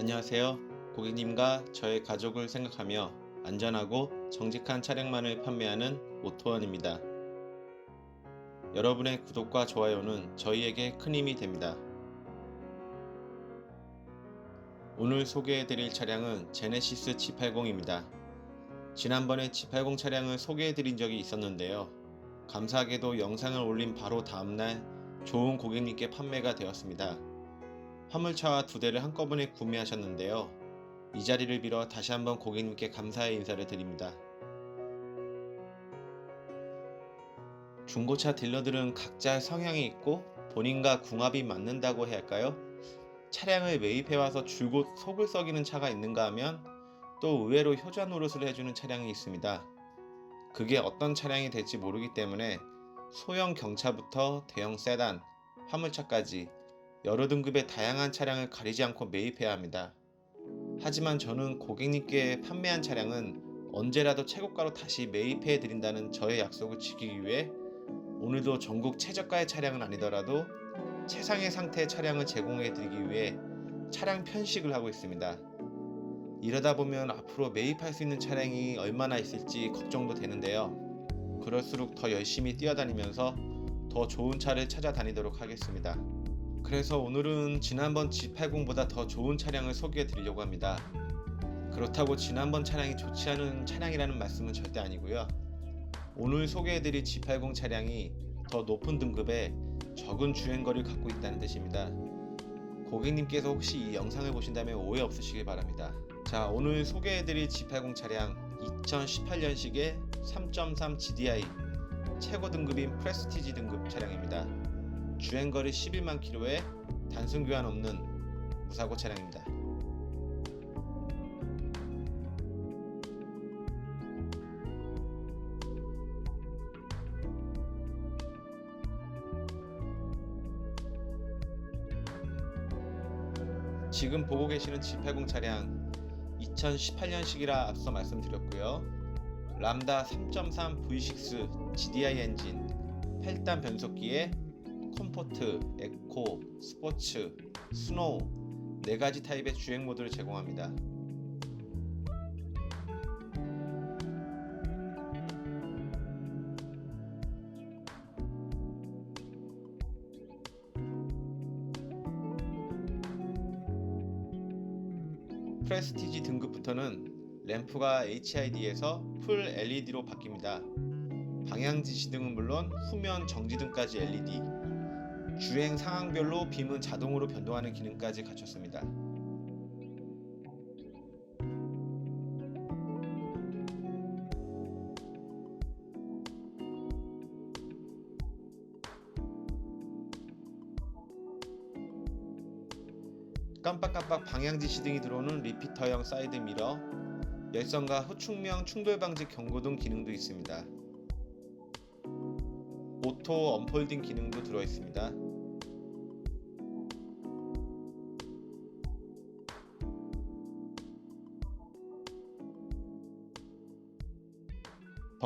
안녕하세요. 고객님과 저의 가족을 생각하며 안전하고 정직한 차량만을 판매하는 오토원입니다. 여러분의 구독과 좋아요는 저희에게 큰 힘이 됩니다. 오늘 소개해드릴 차량은 제네시스 G80입니다. 지난번에 G80 차량을 소개해드린 적이 있었는데요. 감사하게도 영상을 올린 바로 다음날 좋은 고객님께 판매가 되었습니다. 화물차와 두 대를 한꺼번에 구매하셨는데요. 이 자리를 빌어 다시 한번 고객님께 감사의 인사를 드립니다. 중고차 딜러들은 각자 성향이 있고 본인과 궁합이 맞는다고 해야 할까요? 차량을 매입해와서 줄곧 속을 썩이는 차가 있는가 하면 또 의외로 효자 노릇을 해주는 차량이 있습니다. 그게 어떤 차량이 될지 모르기 때문에 소형 경차부터 대형 세단, 화물차까지 여러 등급의 다양한 차량을 가리지 않고 매입해야 합니다. 하지만 저는 고객님께 판매한 차량은 언제라도 최고가로 다시 매입해 드린다는 저의 약속을 지키기 위해 오늘도 전국 최저가의 차량은 아니더라도 최상의 상태의 차량을 제공해 드리기 위해 차량 편식을 하고 있습니다. 이러다 보면 앞으로 매입할 수 있는 차량이 얼마나 있을지 걱정도 되는데요. 그럴수록 더 열심히 뛰어다니면서 더 좋은 차를 찾아다니도록 하겠습니다. 그래서 오늘은 지난번 G80보다 더 좋은 차량을 소개해 드리려고 합니다. 그렇다고 지난번 차량이 좋지 않은 차량이라는 말씀은 절대 아니고요. 오늘 소개해 드릴 G80 차량이 더 높은 등급의 적은 주행거리를 갖고 있다는 뜻입니다. 고객님께서 혹시 이 영상을 보신다면 오해 없으시길 바랍니다. 자, 오늘 소개해 드릴 G80 차량 2018년식의 3.3 GDI 최고 등급인 프레스티지 등급 차량입니다. 주행거리 11만 킬로에 단순 교환 없는 무사고 차량입니다. 지금 보고 계시는 G80 차량 2018년식이라 앞서 말씀드렸고요. 람다 3.3 V6 GDI 엔진 8단 변속기에 컴포트, 에코, 스포츠, 스노우 4가지 타입의 주행 모드를 제공합니다. 프레스티지 등급부터는 램프가 HID에서 풀 LED로 바뀝니다. 방향 지시등은 물론 후면 정지등까지 LED, 주행 상황별로 빔은 자동으로 변동하는 기능까지 갖췄습니다. 깜빡깜빡 방향 지시등이 들어오는 리피터형 사이드 미러, 열선과 후축명 충돌 방지 경고등 기능도 있습니다. 오토 언폴딩 기능도 들어 있습니다.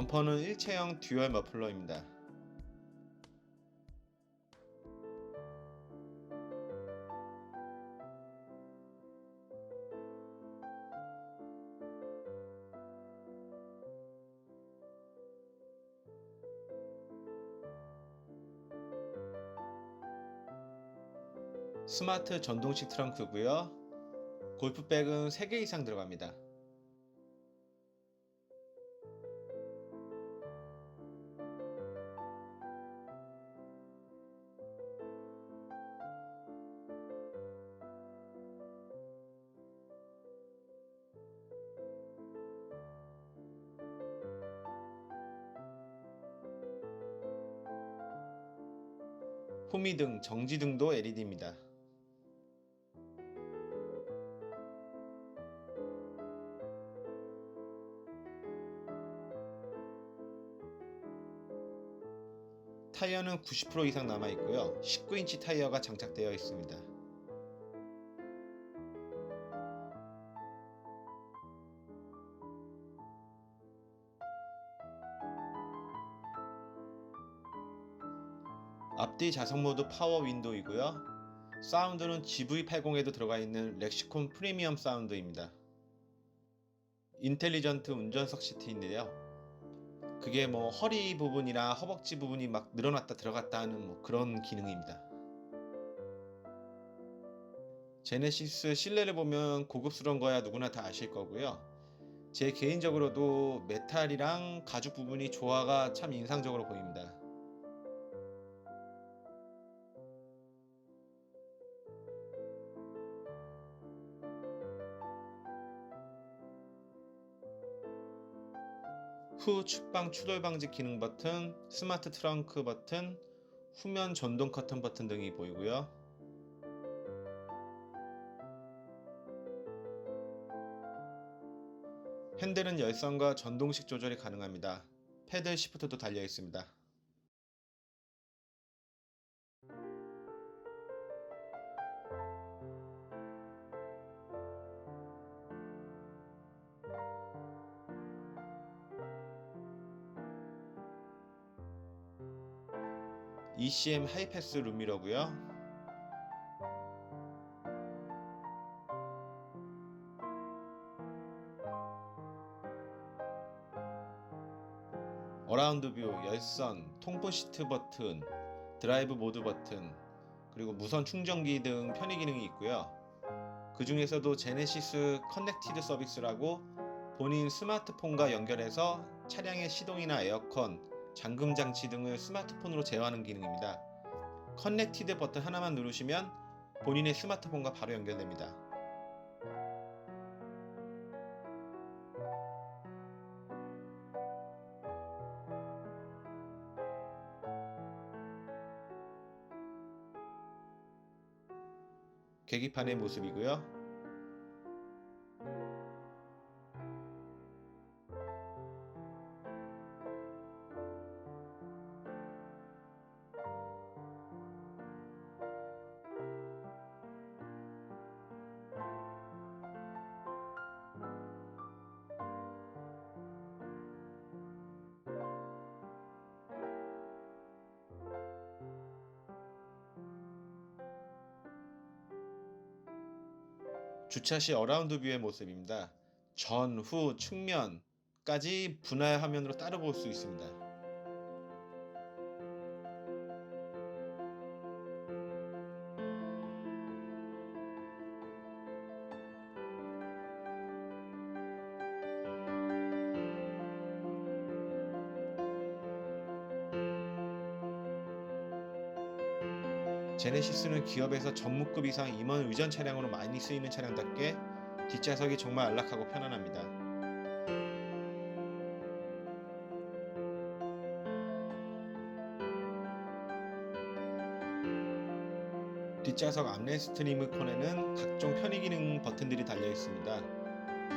범퍼는 일체형 듀얼 머플러입니다. 스마트 전동식 트렁크고요. 골프백은 3개 이상 들어갑니다. 후미등, 정지등도 LED입니다. 타이어는 90% 이상 남아 있고요. 19인치 타이어가 장착되어 있습니다. 앞뒤 자석 모드 파워 윈도우이고요. 사운드는 GV80에도 들어가 있는 렉시콘 프리미엄 사운드입니다. 인텔리전트 운전석 시트인데요. 그게 뭐 허리 부분이나 허벅지 부분이 막 늘어났다 들어갔다 하는 뭐 그런 기능입니다. 제네시스 실내를 보면 고급스러운 거야 누구나 다 아실 거고요. 제 개인적으로도 메탈이랑 가죽 부분이 조화가 참 인상적으로 보입니다. 후 축방 추돌 방지 기능 버튼, 스마트 트렁크 버튼, 후면 전동 커튼 버튼 등이 보이고요. 핸들은 열선과 전동식 조절이 가능합니다. 패들 시프트도 달려 있습니다. ECM 하이패스 룸미러고요. 어라운드 뷰, 열선, 통풍 시트 버튼, 드라이브 모드 버튼, 그리고 무선 충전기 등 편의 기능이 있고요. 그 중에서도 제네시스 커넥티드 서비스라고 본인 스마트폰과 연결해서 차량의 시동이나 에어컨, 잠금 장치 등을 스마트폰으로 제어하는 기능입니다. 커넥티드 버튼 하나만 누르시면 본인의 스마트폰과 바로 연결됩니다. 계기판의 모습이고요. 주차 시 어라운드 뷰의 모습입니다. 전, 후, 측면까지 분할 화면으로 따로 볼 수 있습니다. 제네시스는 기업에서 전무급 이상 임원 의전 차량으로 많이 쓰이는 차량답게 뒷좌석이 정말 안락하고 편안합니다. 뒷좌석 암레스트 리모컨에는 각종 편의 기능 버튼들이 달려 있습니다.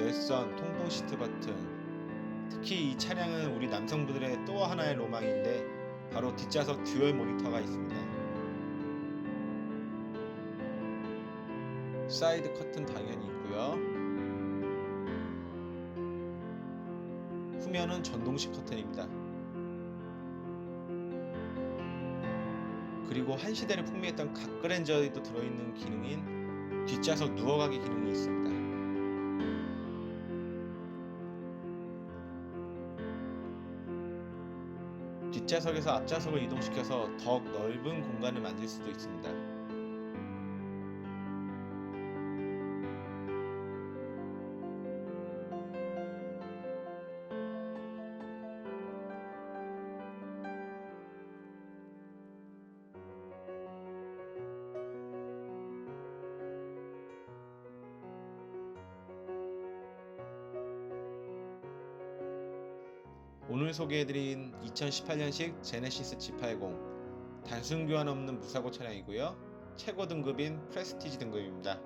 열선, 통풍 시트 버튼. 특히 이 차량은 우리 남성분들의 또 하나의 로망인데 바로 뒷좌석 듀얼 모니터가 있습니다. 사이드 커튼 당연히 있고요. 후면은 전동식 커튼입니다. 그리고 한 시대를 풍미했던 각그랜저에도 들어있는 기능인 뒷좌석 누워가기 기능이 있습니다. 뒷좌석에서 앞좌석을 이동시켜서 더욱 넓은 공간을 만들 수도 있습니다. 오늘 소개해드린 2018년식 제네시스 G80 단순 교환 없는 무사고 차량이고요. 최고 등급인 프레스티지 등급입니다.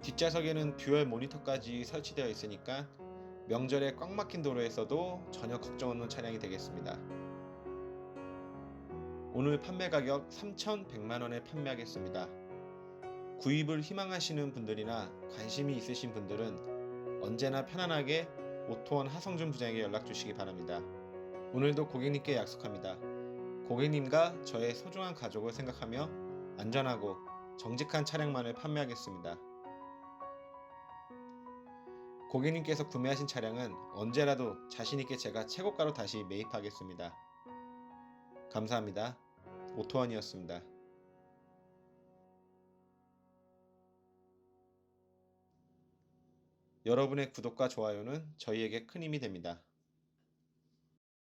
뒷좌석에는 듀얼 모니터까지 설치되어 있으니까 명절에 꽉 막힌 도로에서도 전혀 걱정 없는 차량이 되겠습니다. 오늘 판매 가격 3,100만원에 판매하겠습니다. 구입을 희망하시는 분들이나 관심이 있으신 분들은 언제나 편안하게 오토원 하성준 부장에게 연락 주시기 바랍니다. 오늘도 고객님께 약속합니다. 고객님과 저의 소중한 가족을 생각하며 안전하고 정직한 차량만을 판매하겠습니다. 고객님께서 구매하신 차량은 언제라도 자신있게 제가 최고가로 다시 매입하겠습니다. 감사합니다. 오토원이었습니다. 여러분의 구독과 좋아요는 저희에게 큰 힘이 됩니다.